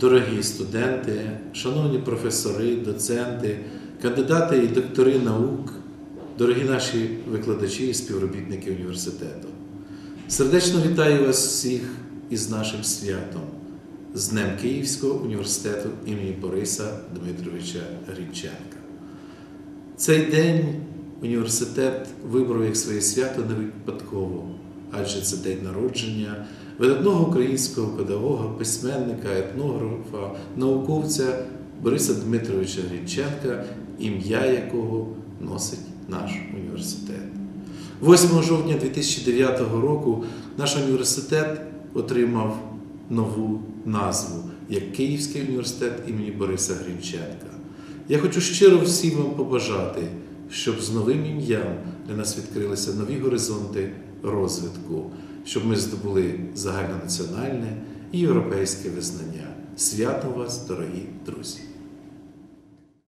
дорогі студенти, шановні професори, доценти, кандидати і доктори наук, дорогі наші викладачі і співробітники університету. Сердечно вітаю вас всіх із нашим святом, з Днем Київського університету імені Бориса Дмитровича Грінченка. Цей день університет вибрав як своє свято не випадково, адже це день народження видатного українського педагога, письменника, етнографа, науковця Бориса Дмитровича Грінченка, ім'я якого носить наш університет. 8 жовтня 2009 року наш університет отримав нову назву як Київський університет імені Бориса Грінченка. Я хочу щиро всім вам побажати, щоб з новим ім'ям для нас відкрилися нові горизонти розвитку, щоб ми здобули загальнонаціональне і європейське визнання. Свято вас, дорогі друзі!